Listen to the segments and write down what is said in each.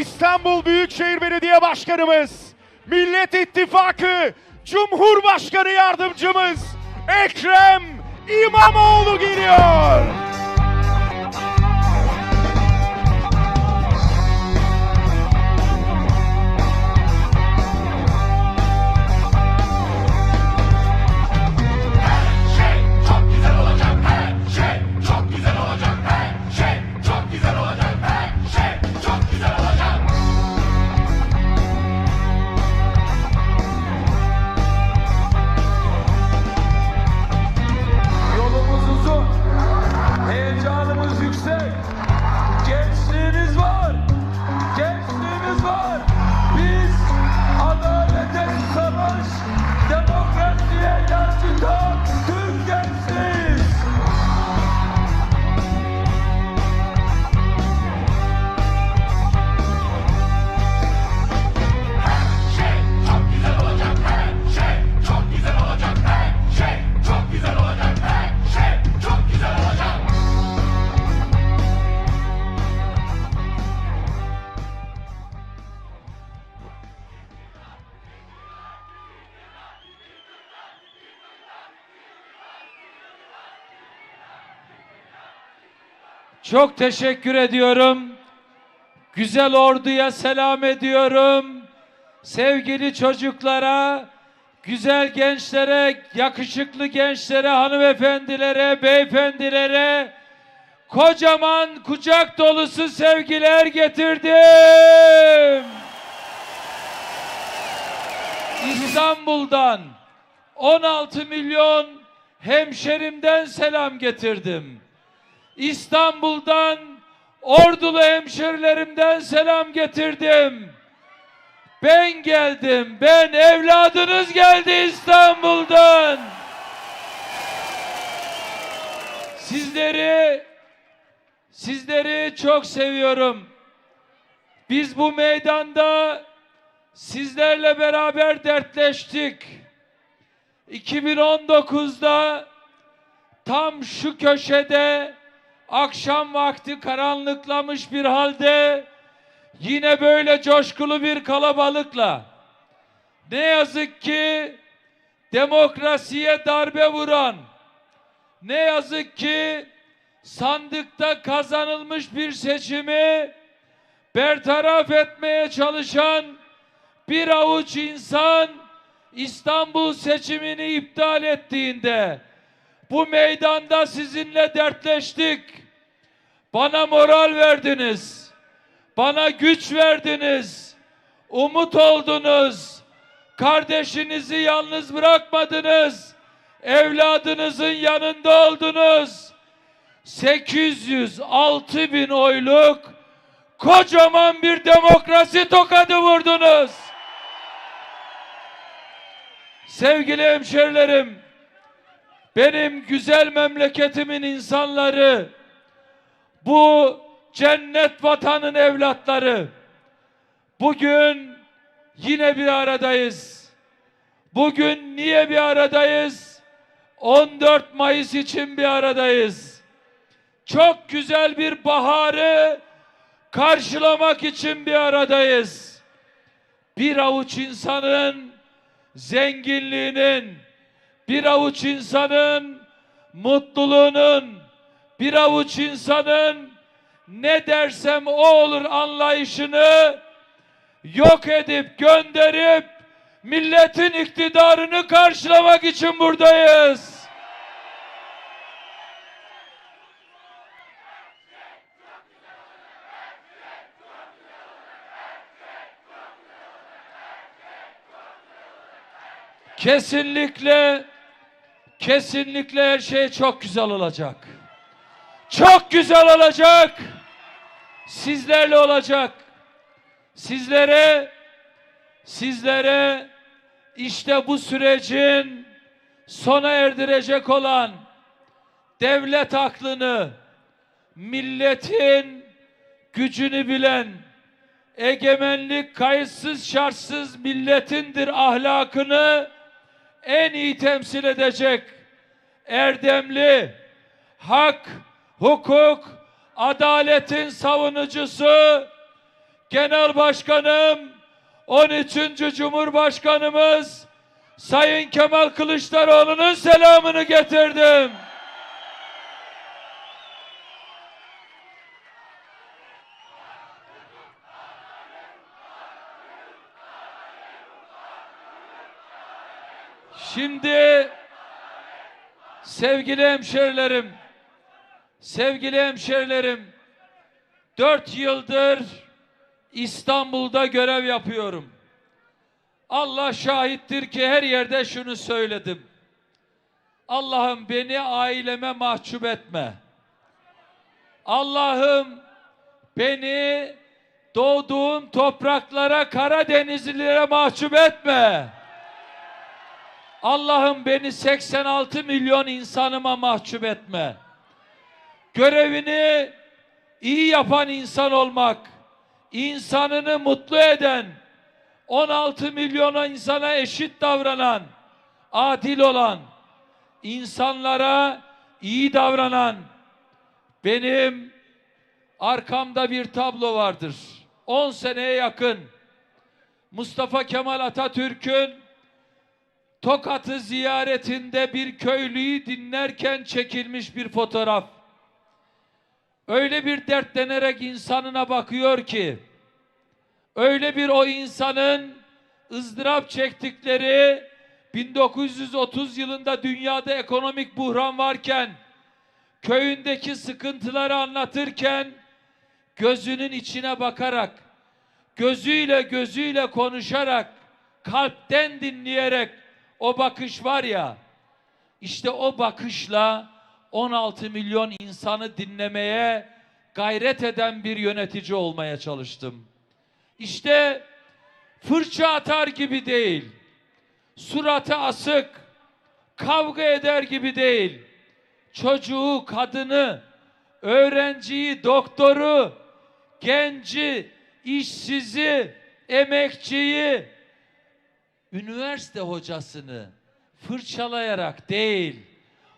İstanbul Büyükşehir Belediye Başkanımız, Millet İttifakı Cumhurbaşkanı Yardımcımız Ekrem İmamoğlu geliyor. Çok teşekkür ediyorum. Güzel orduya selam ediyorum. Sevgili çocuklara, güzel gençlere, yakışıklı gençlere, hanımefendilere, beyefendilere kocaman kucak dolusu sevgiler getirdim. İstanbul'dan 16 milyon hemşerimden selam getirdim. İstanbul'dan ordulu hemşerilerimden selam getirdim. Ben geldim. Ben evladınız geldi İstanbul'dan. Sizleri sizleri çok seviyorum. Biz bu meydanda sizlerle beraber dertleştik. 2019'da tam şu köşede akşam vakti karanlıklamış bir halde yine böyle coşkulu bir kalabalıkla. Ne yazık ki demokrasiye darbe vuran ne yazık ki sandıkta kazanılmış bir seçimi bertaraf etmeye çalışan bir avuç insan İstanbul seçimini iptal ettiğinde bu meydanda sizinle dertleştik. Bana moral verdiniz. Bana güç verdiniz. Umut oldunuz. Kardeşinizi yalnız bırakmadınız. Evladınızın yanında oldunuz. 806 bin oyluk kocaman bir demokrasi tokadı vurdunuz. Sevgili hemşerilerim, benim güzel memleketimin insanları, bu cennet vatanın evlatları, bugün yine bir aradayız. Bugün niye bir aradayız? 14 Mayıs için bir aradayız. Çok güzel bir baharı karşılamak için bir aradayız. Bir avuç insanın zenginliğinin, bir avuç insanın mutluluğunun, bir avuç insanın ne dersem o olur anlayışını yok edip gönderip milletin iktidarını karşılamak için buradayız. Kesinlikle kesinlikle her şey çok güzel olacak. Çok güzel olacak. Sizlerle olacak. Sizlere sizlere işte bu sürecin sona erdirecek olan devlet aklını, milletin gücünü bilen, egemenlik kayıtsız şartsız milletindir ahlakını en iyi temsil edecek erdemli, hak, hukuk, adaletin savunucusu, Genel Başkanım, 13. Cumhurbaşkanımız Sayın Kemal Kılıçdaroğlu'nun selamını getirdim. Şimdi sevgili hemşerilerim, sevgili hemşerilerim, dört yıldır İstanbul'da görev yapıyorum. Allah şahittir ki her yerde şunu söyledim. Allah'ım beni aileme mahcup etme. Allah'ım beni doğduğum topraklara Karadenizlilere mahcup etme. Allah'ım beni 86 milyon insanıma mahcup etme. Görevini iyi yapan insan olmak, insanını mutlu eden, 16 milyona insana eşit davranan, adil olan, insanlara iyi davranan, benim arkamda bir tablo vardır. 10 seneye yakın Mustafa Kemal Atatürk'ün Tokat'ı ziyaretinde bir köylüyü dinlerken çekilmiş bir fotoğraf. Öyle bir dertlenerek insanına bakıyor ki, öyle bir o insanın ızdırap çektikleri 1930 yılında dünyada ekonomik buhran varken, köyündeki sıkıntıları anlatırken, gözünün içine bakarak, gözüyle gözüyle konuşarak, kalpten dinleyerek o bakış var ya, işte o bakışla 16 milyon insanı dinlemeye gayret eden bir yönetici olmaya çalıştım. İşte fırça atar gibi değil, suratı asık, kavga eder gibi değil, çocuğu, kadını, öğrenciyi, doktoru, genci, işsizi, emekçiyi, üniversite hocasını fırçalayarak değil,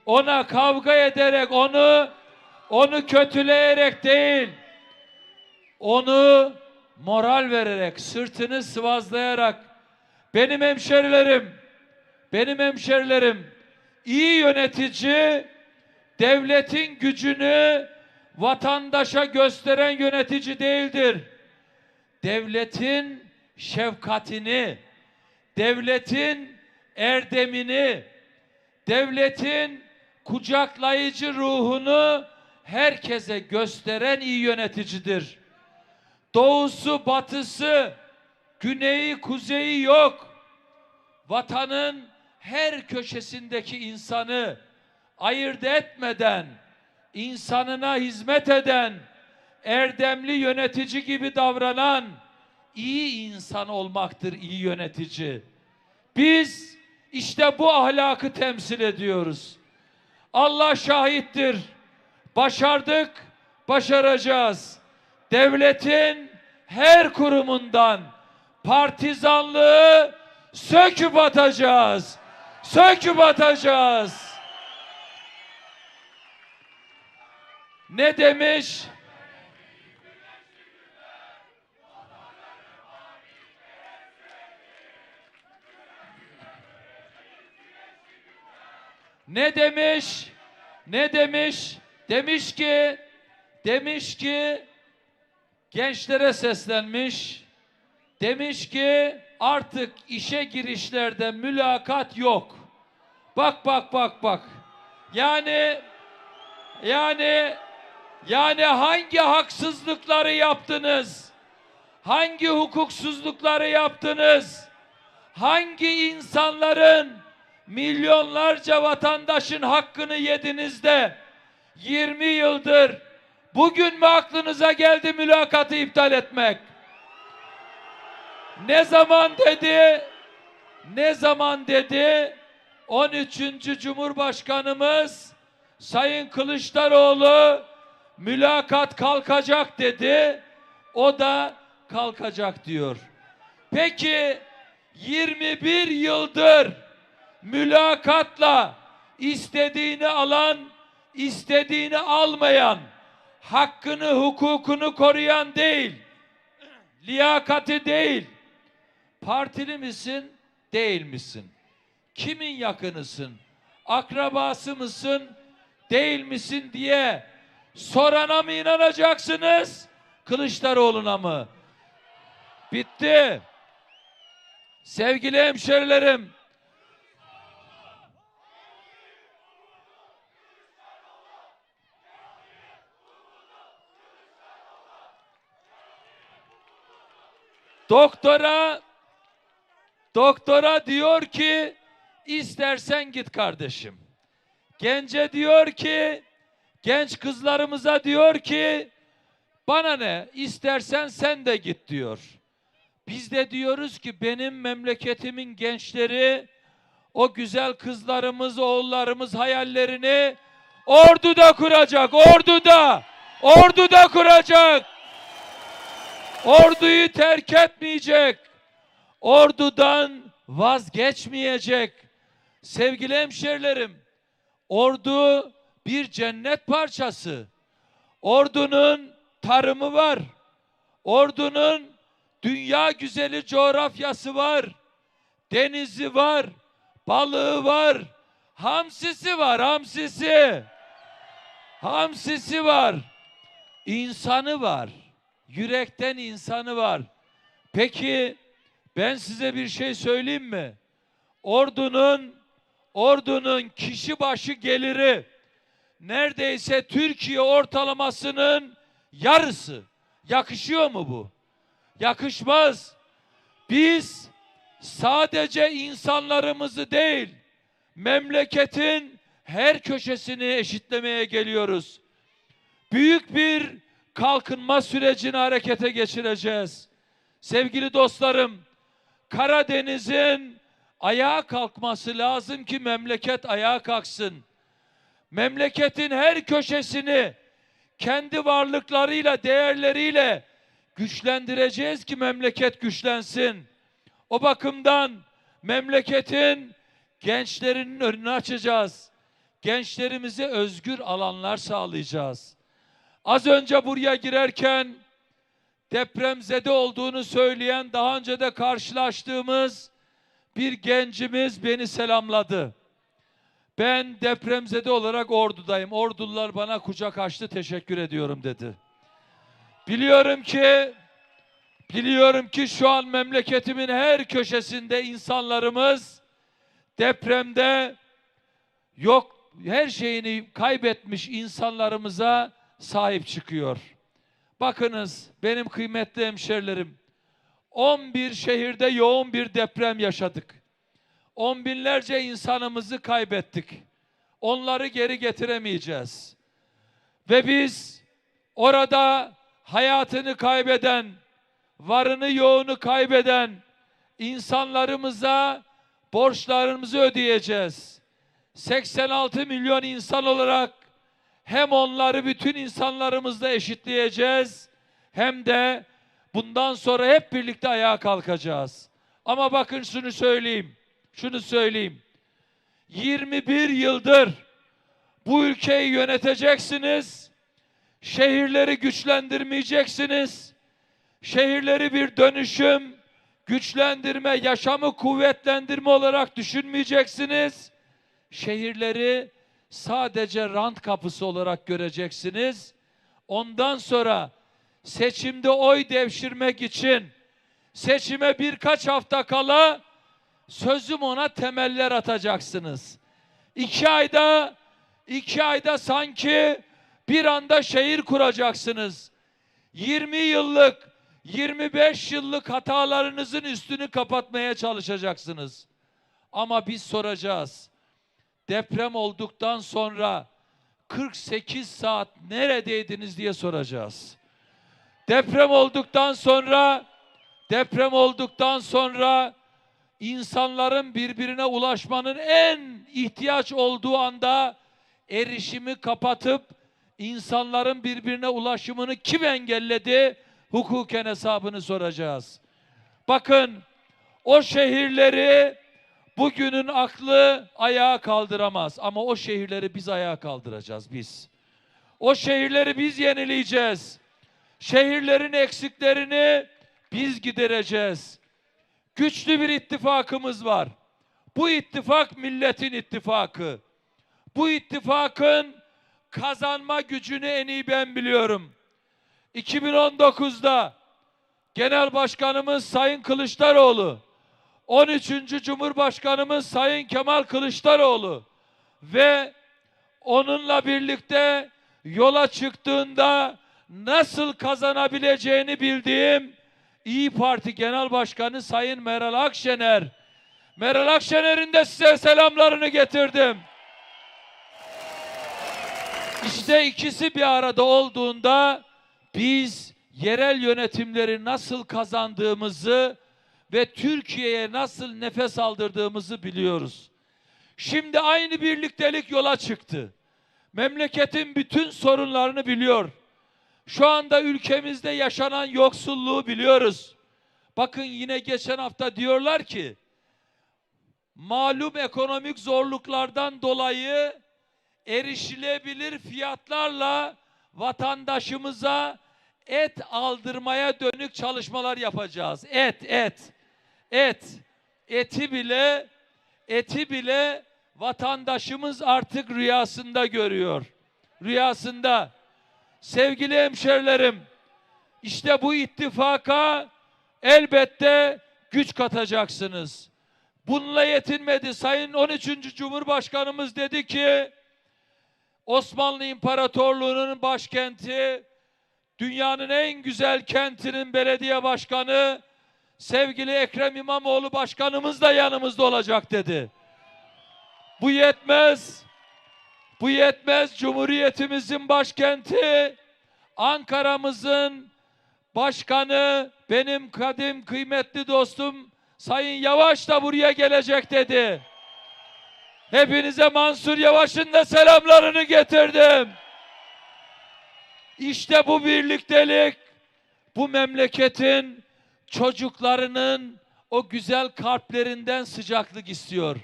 ona kavga ederek, onu onu kötüleyerek değil, onu moral vererek, sırtını sıvazlayarak, benim hemşerilerim, benim hemşerilerim, iyi yönetici, devletin gücünü vatandaşa gösteren yönetici değildir. Devletin şefkatini, devletin erdemini, devletin kucaklayıcı ruhunu herkese gösteren iyi yöneticidir. Doğusu, batısı, güneyi, kuzeyi yok. Vatanın her köşesindeki insanı ayırt etmeden, insanına hizmet eden, erdemli yönetici gibi davranan iyi insan olmaktır iyi yönetici. Biz işte bu ahlakı temsil ediyoruz. Allah şahittir. Başardık, başaracağız. Devletin her kurumundan partizanlığı söküp atacağız. Söküp atacağız. Ne demiş? Ne demiş? Ne demiş? Demiş ki demiş ki gençlere seslenmiş. Demiş ki artık işe girişlerde mülakat yok. Bak bak bak bak. Yani yani yani hangi haksızlıkları yaptınız? Hangi hukuksuzlukları yaptınız? Hangi insanların milyonlarca vatandaşın hakkını yediniz de 20 yıldır bugün mü aklınıza geldi mülakatı iptal etmek? Ne zaman dedi? Ne zaman dedi? 13. Cumhurbaşkanımız Sayın Kılıçdaroğlu mülakat kalkacak dedi. O da kalkacak diyor. Peki 21 yıldır mülakatla istediğini alan, istediğini almayan, hakkını, hukukunu koruyan değil, liyakati değil, partili misin, değil misin? Kimin yakınısın? Akrabası mısın, değil misin diye sorana mı inanacaksınız? Kılıçdaroğlu'na mı? Bitti. Sevgili hemşerilerim, doktora doktora diyor ki istersen git kardeşim. Gence diyor ki genç kızlarımıza diyor ki bana ne istersen sen de git diyor. Biz de diyoruz ki benim memleketimin gençleri o güzel kızlarımız, oğullarımız hayallerini orduda kuracak. Orduda. Orduda kuracak. Orduyu terk etmeyecek. Ordudan vazgeçmeyecek. Sevgili hemşerilerim, ordu bir cennet parçası. Ordunun tarımı var. Ordunun dünya güzeli coğrafyası var. Denizi var. Balığı var. Hamsisi var, hamsisi. Hamsisi var. İnsanı var. Yürekten insanı var. Peki ben size bir şey söyleyeyim mi? Ordunun ordunun kişi başı geliri neredeyse Türkiye ortalamasının yarısı. Yakışıyor mu bu? Yakışmaz. Biz sadece insanlarımızı değil, memleketin her köşesini eşitlemeye geliyoruz. Büyük bir kalkınma sürecini harekete geçireceğiz. Sevgili dostlarım, Karadeniz'in ayağa kalkması lazım ki memleket ayağa kalksın. Memleketin her köşesini kendi varlıklarıyla, değerleriyle güçlendireceğiz ki memleket güçlensin. O bakımdan memleketin gençlerinin önünü açacağız. Gençlerimize özgür alanlar sağlayacağız. Az önce buraya girerken depremzede olduğunu söyleyen daha önce de karşılaştığımız bir gencimiz beni selamladı. Ben depremzede olarak ordudayım. Ordular bana kucak açtı teşekkür ediyorum dedi. Biliyorum ki biliyorum ki şu an memleketimin her köşesinde insanlarımız depremde yok her şeyini kaybetmiş insanlarımıza sahip çıkıyor. Bakınız benim kıymetli hemşerilerim 11 şehirde yoğun bir deprem yaşadık. On binlerce insanımızı kaybettik. Onları geri getiremeyeceğiz. Ve biz orada hayatını kaybeden, varını yoğunu kaybeden insanlarımıza borçlarımızı ödeyeceğiz. 86 milyon insan olarak hem onları bütün insanlarımızla eşitleyeceğiz hem de bundan sonra hep birlikte ayağa kalkacağız. Ama bakın şunu söyleyeyim. Şunu söyleyeyim. 21 yıldır bu ülkeyi yöneteceksiniz. Şehirleri güçlendirmeyeceksiniz. Şehirleri bir dönüşüm, güçlendirme, yaşamı kuvvetlendirme olarak düşünmeyeceksiniz. Şehirleri sadece rant kapısı olarak göreceksiniz. Ondan sonra seçimde oy devşirmek için seçime birkaç hafta kala sözüm ona temeller atacaksınız. İki ayda, iki ayda sanki bir anda şehir kuracaksınız. 20 yıllık, 25 yıllık hatalarınızın üstünü kapatmaya çalışacaksınız. Ama biz soracağız. Deprem olduktan sonra 48 saat neredeydiniz diye soracağız. Deprem olduktan sonra deprem olduktan sonra insanların birbirine ulaşmanın en ihtiyaç olduğu anda erişimi kapatıp insanların birbirine ulaşımını kim engelledi? Hukuken hesabını soracağız. Bakın o şehirleri bugünün aklı ayağa kaldıramaz ama o şehirleri biz ayağa kaldıracağız biz. O şehirleri biz yenileyeceğiz. Şehirlerin eksiklerini biz gidereceğiz. Güçlü bir ittifakımız var. Bu ittifak milletin ittifakı. Bu ittifakın kazanma gücünü en iyi ben biliyorum. 2019'da Genel Başkanımız Sayın Kılıçdaroğlu, 13. Cumhurbaşkanımız Sayın Kemal Kılıçdaroğlu ve onunla birlikte yola çıktığında nasıl kazanabileceğini bildiğim İyi Parti Genel Başkanı Sayın Meral Akşener. Meral Akşener'in de size selamlarını getirdim. İşte ikisi bir arada olduğunda biz yerel yönetimleri nasıl kazandığımızı ve Türkiye'ye nasıl nefes aldırdığımızı biliyoruz. Şimdi aynı birliktelik yola çıktı. Memleketin bütün sorunlarını biliyor. Şu anda ülkemizde yaşanan yoksulluğu biliyoruz. Bakın yine geçen hafta diyorlar ki malum ekonomik zorluklardan dolayı erişilebilir fiyatlarla vatandaşımıza et aldırmaya dönük çalışmalar yapacağız. Et, et, et. Eti bile, eti bile vatandaşımız artık rüyasında görüyor. Rüyasında. Sevgili hemşerilerim, işte bu ittifaka elbette güç katacaksınız. Bununla yetinmedi. Sayın 13. Cumhurbaşkanımız dedi ki Osmanlı İmparatorluğu'nun başkenti, dünyanın en güzel kentinin belediye başkanı sevgili Ekrem İmamoğlu başkanımız da yanımızda olacak dedi. Bu yetmez. Bu yetmez. Cumhuriyetimizin başkenti Ankara'mızın başkanı benim kadim kıymetli dostum Sayın Yavaş da buraya gelecek dedi. Hepinize Mansur Yavaş'ın da selamlarını getirdim. İşte bu birliktelik bu memleketin çocuklarının o güzel kalplerinden sıcaklık istiyor.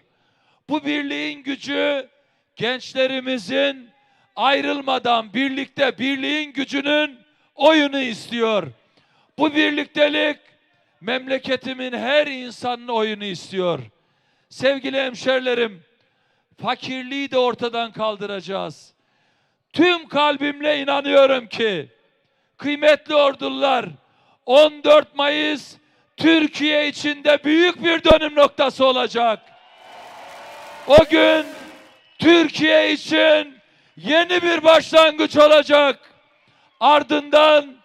Bu birliğin gücü gençlerimizin ayrılmadan birlikte birliğin gücünün oyunu istiyor. Bu birliktelik memleketimin her insanın oyunu istiyor. Sevgili hemşerilerim, fakirliği de ortadan kaldıracağız. Tüm kalbimle inanıyorum ki kıymetli ordular 14 Mayıs Türkiye içinde büyük bir dönüm noktası olacak. O gün Türkiye için yeni bir başlangıç olacak. Ardından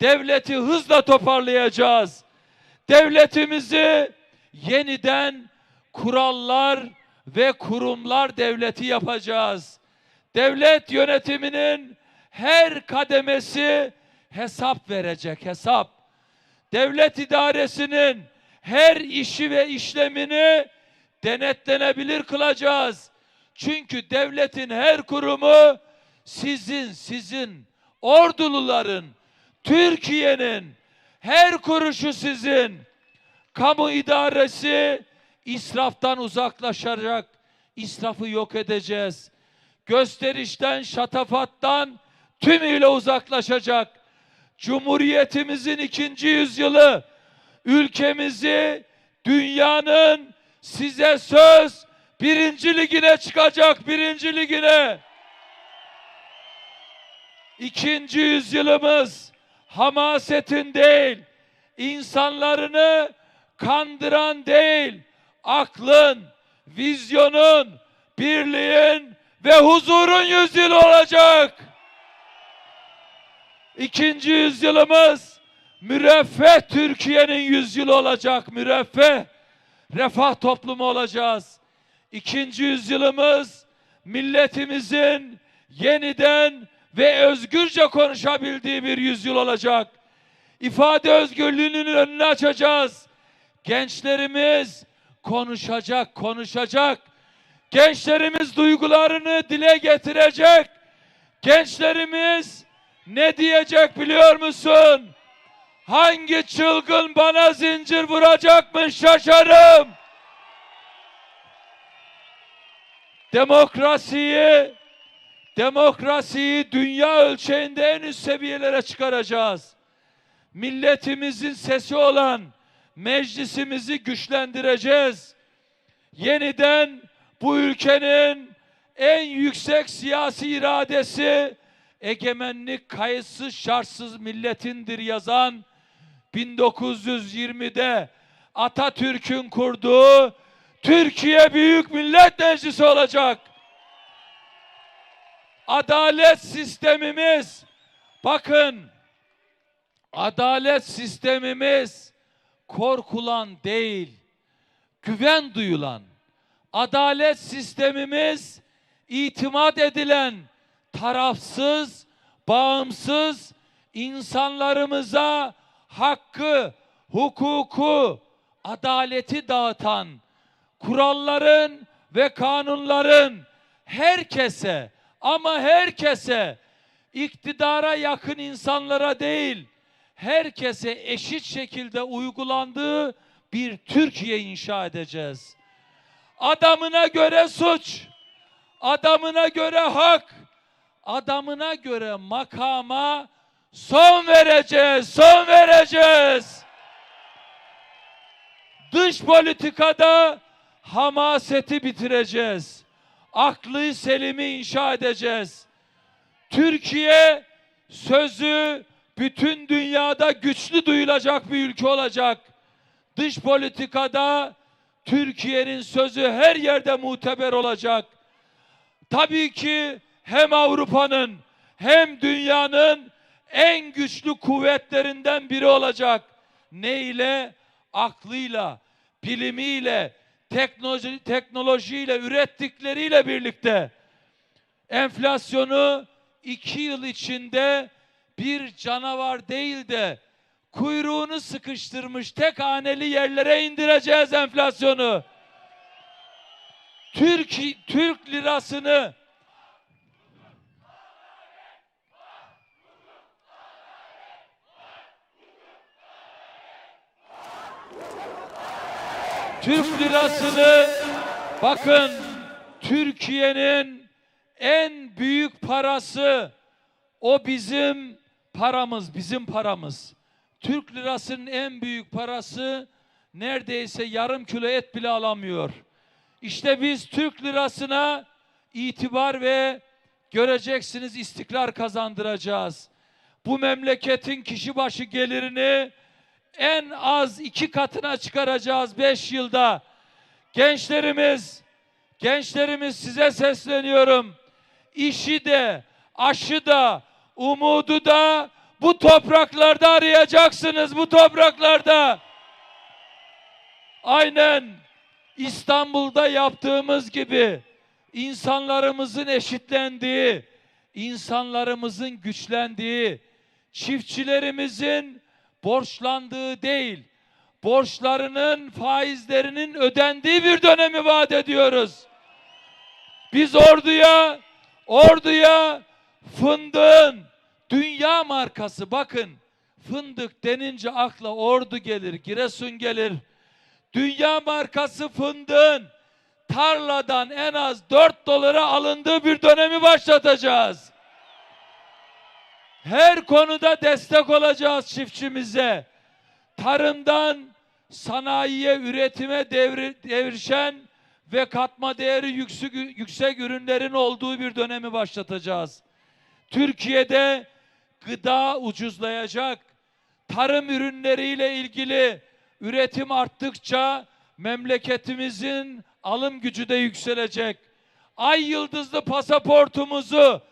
devleti hızla toparlayacağız. Devletimizi yeniden kurallar ve kurumlar devleti yapacağız. Devlet yönetiminin her kademesi hesap verecek, hesap. Devlet idaresinin her işi ve işlemini denetlenebilir kılacağız. Çünkü devletin her kurumu sizin, sizin, orduluların, Türkiye'nin her kuruşu sizin. Kamu idaresi israftan uzaklaşacak. İsrafı yok edeceğiz. Gösterişten, şatafattan tümüyle uzaklaşacak. Cumhuriyetimizin ikinci yüzyılı ülkemizi dünyanın size söz birinci ligine çıkacak birinci ligine. İkinci yüzyılımız hamasetin değil, insanlarını kandıran değil, aklın, vizyonun, birliğin ve huzurun yüzyılı olacak. İkinci yüzyılımız müreffeh Türkiye'nin yüzyılı olacak. Müreffeh, refah toplumu olacağız. İkinci yüzyılımız milletimizin yeniden ve özgürce konuşabildiği bir yüzyıl olacak. İfade özgürlüğünün önünü açacağız. Gençlerimiz konuşacak, konuşacak. Gençlerimiz duygularını dile getirecek. Gençlerimiz ne diyecek biliyor musun? Hangi çılgın bana zincir vuracakmış şaşarım. Demokrasiyi demokrasiyi dünya ölçeğinde en üst seviyelere çıkaracağız. milletimizin sesi olan meclisimizi güçlendireceğiz. Yeniden bu ülkenin en yüksek siyasi iradesi egemenlik kayıtsız şartsız milletindir yazan 1920'de Atatürk'ün kurduğu Türkiye Büyük Millet Meclisi olacak. Adalet sistemimiz bakın adalet sistemimiz korkulan değil, güven duyulan. Adalet sistemimiz itimat edilen, tarafsız, bağımsız insanlarımıza hakkı, hukuku, adaleti dağıtan, kuralların ve kanunların herkese ama herkese iktidara yakın insanlara değil herkese eşit şekilde uygulandığı bir Türkiye inşa edeceğiz. Adamına göre suç, adamına göre hak, adamına göre makama son vereceğiz, son vereceğiz. Dış politikada hamaseti bitireceğiz. Aklı selimi inşa edeceğiz. Türkiye sözü bütün dünyada güçlü duyulacak bir ülke olacak. Dış politikada Türkiye'nin sözü her yerde muteber olacak. Tabii ki hem Avrupa'nın hem dünyanın en güçlü kuvvetlerinden biri olacak. Ne ile? Aklıyla, bilimiyle, teknoloji, teknolojiyle, ürettikleriyle birlikte enflasyonu iki yıl içinde bir canavar değil de kuyruğunu sıkıştırmış tek haneli yerlere indireceğiz enflasyonu. Türk, Türk lirasını Türk lirasını bakın Türkiye'nin en büyük parası o bizim paramız, bizim paramız. Türk lirasının en büyük parası neredeyse yarım kilo et bile alamıyor. İşte biz Türk lirasına itibar ve göreceksiniz istikrar kazandıracağız. Bu memleketin kişi başı gelirini en az iki katına çıkaracağız beş yılda. Gençlerimiz, gençlerimiz size sesleniyorum. İşi de, aşı da, umudu da bu topraklarda arayacaksınız, bu topraklarda. Aynen İstanbul'da yaptığımız gibi insanlarımızın eşitlendiği, insanlarımızın güçlendiği, çiftçilerimizin borçlandığı değil, borçlarının faizlerinin ödendiği bir dönemi vaat ediyoruz. Biz orduya, orduya fındığın dünya markası bakın fındık denince akla ordu gelir, Giresun gelir. Dünya markası fındığın tarladan en az 4 dolara alındığı bir dönemi başlatacağız. Her konuda destek olacağız çiftçimize. Tarımdan sanayiye, üretime devri, devrişen ve katma değeri yüksek, yüksek ürünlerin olduğu bir dönemi başlatacağız. Türkiye'de gıda ucuzlayacak. Tarım ürünleriyle ilgili üretim arttıkça memleketimizin alım gücü de yükselecek. Ay yıldızlı pasaportumuzu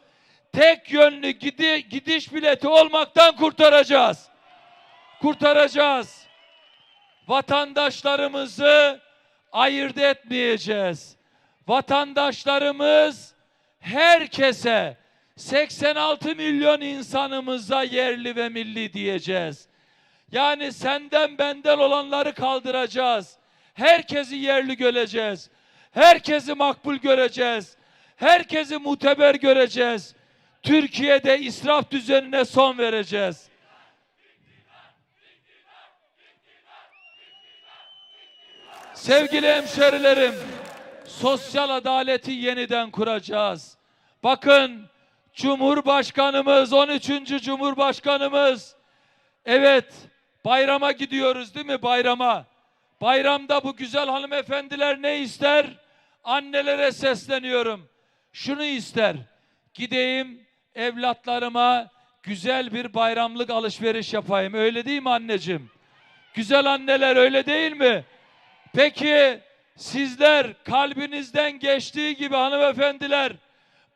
tek yönlü gidi, gidiş bileti olmaktan kurtaracağız. Kurtaracağız. Vatandaşlarımızı ayırt etmeyeceğiz. Vatandaşlarımız herkese 86 milyon insanımıza yerli ve milli diyeceğiz. Yani senden benden olanları kaldıracağız. Herkesi yerli göreceğiz. Herkesi makbul göreceğiz. Herkesi muteber göreceğiz. Türkiye'de israf düzenine son vereceğiz. Sevgili hemşerilerim, sosyal adaleti yeniden kuracağız. Bakın Cumhurbaşkanımız, 13. Cumhurbaşkanımız Evet, bayrama gidiyoruz değil mi bayrama? Bayramda bu güzel hanımefendiler ne ister? Annelere sesleniyorum. Şunu ister. Gideyim evlatlarıma güzel bir bayramlık alışveriş yapayım. Öyle değil mi anneciğim? Güzel anneler öyle değil mi? Peki sizler kalbinizden geçtiği gibi hanımefendiler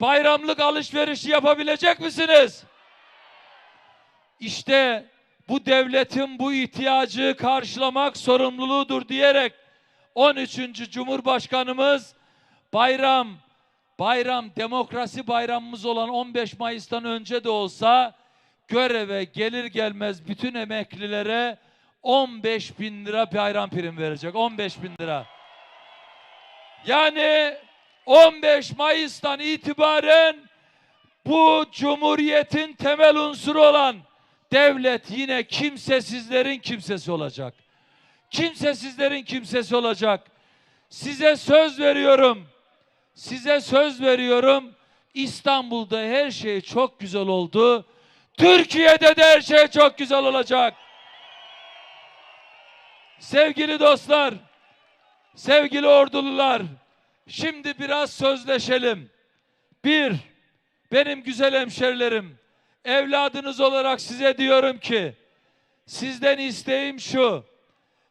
bayramlık alışverişi yapabilecek misiniz? İşte bu devletin bu ihtiyacı karşılamak sorumluluğudur diyerek 13. Cumhurbaşkanımız bayram bayram demokrasi bayramımız olan 15 Mayıs'tan önce de olsa göreve gelir gelmez bütün emeklilere 15 bin lira bayram prim verecek. 15 bin lira. Yani 15 Mayıs'tan itibaren bu cumhuriyetin temel unsuru olan devlet yine kimsesizlerin kimsesi olacak. Kimsesizlerin kimsesi olacak. Size söz veriyorum. Size söz veriyorum. İstanbul'da her şey çok güzel oldu. Türkiye'de de her şey çok güzel olacak. Sevgili dostlar, sevgili ordulular, şimdi biraz sözleşelim. Bir, benim güzel hemşerilerim, evladınız olarak size diyorum ki, sizden isteğim şu,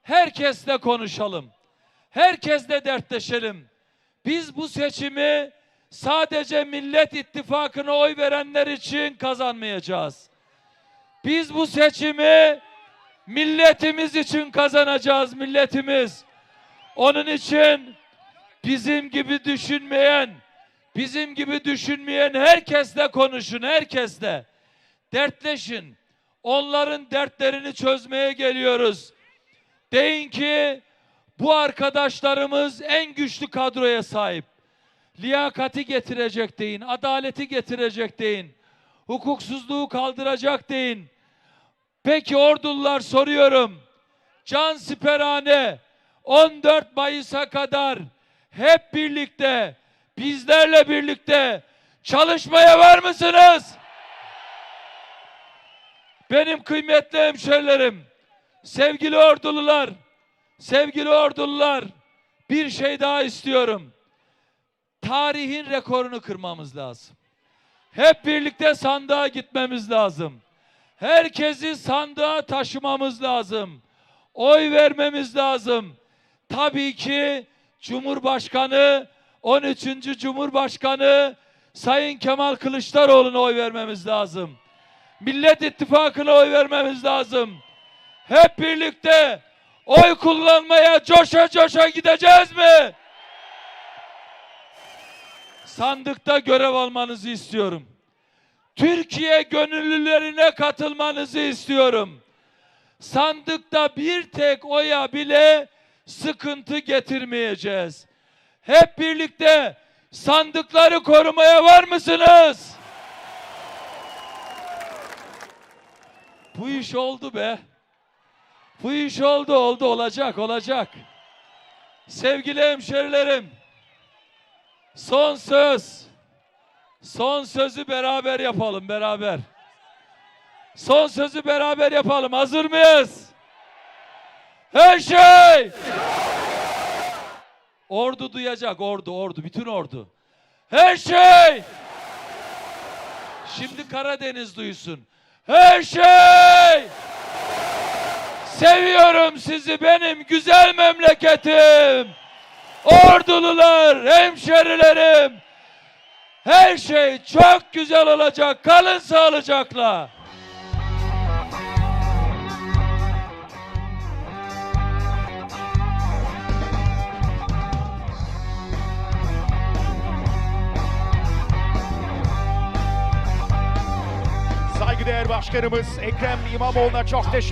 herkesle konuşalım, herkesle dertleşelim. Biz bu seçimi sadece Millet İttifakı'na oy verenler için kazanmayacağız. Biz bu seçimi milletimiz için kazanacağız milletimiz. Onun için bizim gibi düşünmeyen, bizim gibi düşünmeyen herkesle konuşun, herkesle. Dertleşin. Onların dertlerini çözmeye geliyoruz. Deyin ki bu arkadaşlarımız en güçlü kadroya sahip. Liyakati getirecek deyin, adaleti getirecek deyin. Hukuksuzluğu kaldıracak deyin. Peki ordular soruyorum. Can siperhane 14 Mayıs'a kadar hep birlikte bizlerle birlikte çalışmaya var mısınız? Benim kıymetli hemşerilerim, sevgili ordulular, sevgili ordulular bir şey daha istiyorum. Tarihin rekorunu kırmamız lazım. Hep birlikte sandığa gitmemiz lazım. Herkesi sandığa taşımamız lazım. Oy vermemiz lazım. Tabii ki Cumhurbaşkanı 13. Cumhurbaşkanı Sayın Kemal Kılıçdaroğlu'na oy vermemiz lazım. Millet İttifakı'na oy vermemiz lazım. Hep birlikte oy kullanmaya coşa coşa gideceğiz mi? Sandıkta görev almanızı istiyorum. Türkiye gönüllülerine katılmanızı istiyorum. Sandıkta bir tek oya bile sıkıntı getirmeyeceğiz. Hep birlikte sandıkları korumaya var mısınız? Bu iş oldu be. Bu iş oldu, oldu, olacak, olacak. Sevgili hemşerilerim, son söz. Son sözü beraber yapalım, beraber. Son sözü beraber yapalım. Hazır mıyız? Her şey! Ordu duyacak, ordu, ordu, bütün ordu. Her şey! Şimdi Karadeniz duysun. Her şey! Seviyorum sizi benim güzel memleketim. Ordulular, hemşerilerim. Her şey çok güzel olacak. Kalın sağlıcakla. Saygıdeğer başkanımız Ekrem İmamoğlu'na çok teşekkür